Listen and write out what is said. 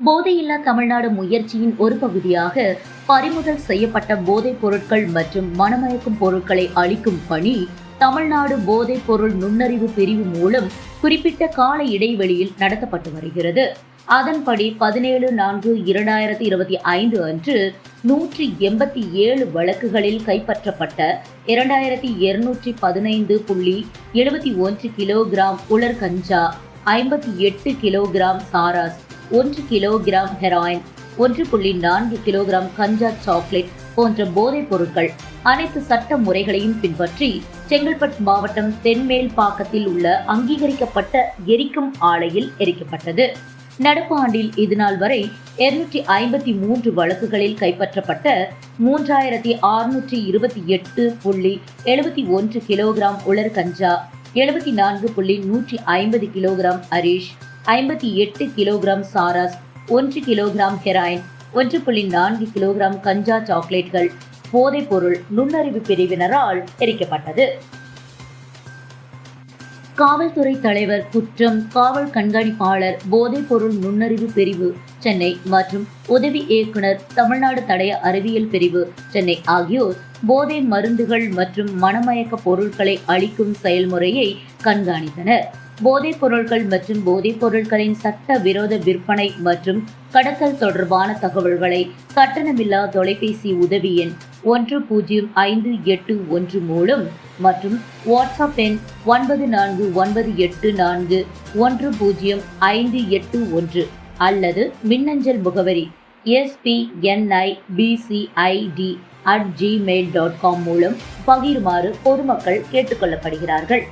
போதையில்லா தமிழ்நாடு முயற்சியின் ஒரு பகுதியாக பறிமுதல் செய்யப்பட்ட போதைப் பொருட்கள் மற்றும் மனமயக்கும் பொருட்களை அளிக்கும் பணி தமிழ்நாடு போதைப் பொருள் நுண்ணறிவு பிரிவு மூலம் குறிப்பிட்ட கால இடைவெளியில் நடத்தப்பட்டு வருகிறது. அதன்படி பதினேழு நான்கு இரண்டாயிரத்தி இருபத்தி ஐந்து அன்று நூற்றி எண்பத்தி ஏழு வழக்குகளில் கைப்பற்றப்பட்ட இரண்டாயிரத்தி இருநூற்றி பதினைந்து புள்ளி எழுபத்தி ஒன்று கிலோகிராம் உலர் கஞ்சா ஐம்பத்தி எட்டு கிலோகிராம் சாராஸ் ஒன்று கிலோகிராம் ஹெராயின் ஒன்று புள்ளி நான்கு கிலோகிராம் கஞ்சா சாக்லேட் போன்ற போதைப் பொருட்கள் அனைத்து சட்ட முறைகளையும் பின்பற்றி செங்கல்பட்டு மாவட்டம் தென்மேல் பாக்கத்தில் உள்ள அங்கீகரிக்கப்பட்ட எரிக்கும் ஆலையில் எரிக்கப்பட்டது. நடப்பு ஆண்டில் இதுநாள் வரை இருநூற்றி ஐம்பத்தி மூன்று வழக்குகளில் கைப்பற்றப்பட்ட மூன்றாயிரத்தி அறுநூற்றி இருபத்தி எட்டு புள்ளி எழுபத்தி ஒன்று கிலோகிராம் உலர் கஞ்சா எழுபத்தி நான்கு புள்ளி நூற்றி ஐம்பது கிலோகிராம் அரிஷ் ஐம்பத்தி எட்டு கிலோகிராம் சாராஸ் ஒன்று கிலோகிராம் ஹெராயின் ஒன்று புள்ளி நான்கு கிலோகிராம் கஞ்சா சாக்லேட்கள். போதைப் பொருள் நுண்ணறிவு பிரிவினரால் எரிக்கப்பட்டது. காவல்துறை தலைவர் குற்றம் காவல் கண்காணிப்பாளர் போதைப் பொருள் நுண்ணறிவு பிரிவு சென்னை மற்றும் உதவி இயக்குனர் தமிழ்நாடு தடய அறிவியல் பிரிவு சென்னை ஆகியோர் போதை மருந்துகள் மற்றும் மணமயக்க பொருட்களை அளிக்கும் செயல்முறையை கண்காணித்தனர். போதைப் பொருட்கள் மற்றும் போதைப் பொருட்களின் சட்ட விரோத விற்பனை மற்றும் கடத்தல் தொடர்பான தகவல்களை கட்டணமில்லா தொலைபேசி உதவி எண் ஒன்று பூஜ்ஜியம் ஐந்து எட்டு ஒன்று மூலம் மற்றும் வாட்ஸ்அப் எண் ஒன்பது நான்கு ஒன்பது எட்டு நான்கு ஒன்று பூஜ்ஜியம் ஐந்து எட்டு ஒன்று அல்லது மின்னஞ்சல் முகவரி SPNI PCID at Gmail dot com மூலம் பகிருமாறு பொதுமக்கள் கேட்டுக்கொள்ளப்படுகிறார்கள்.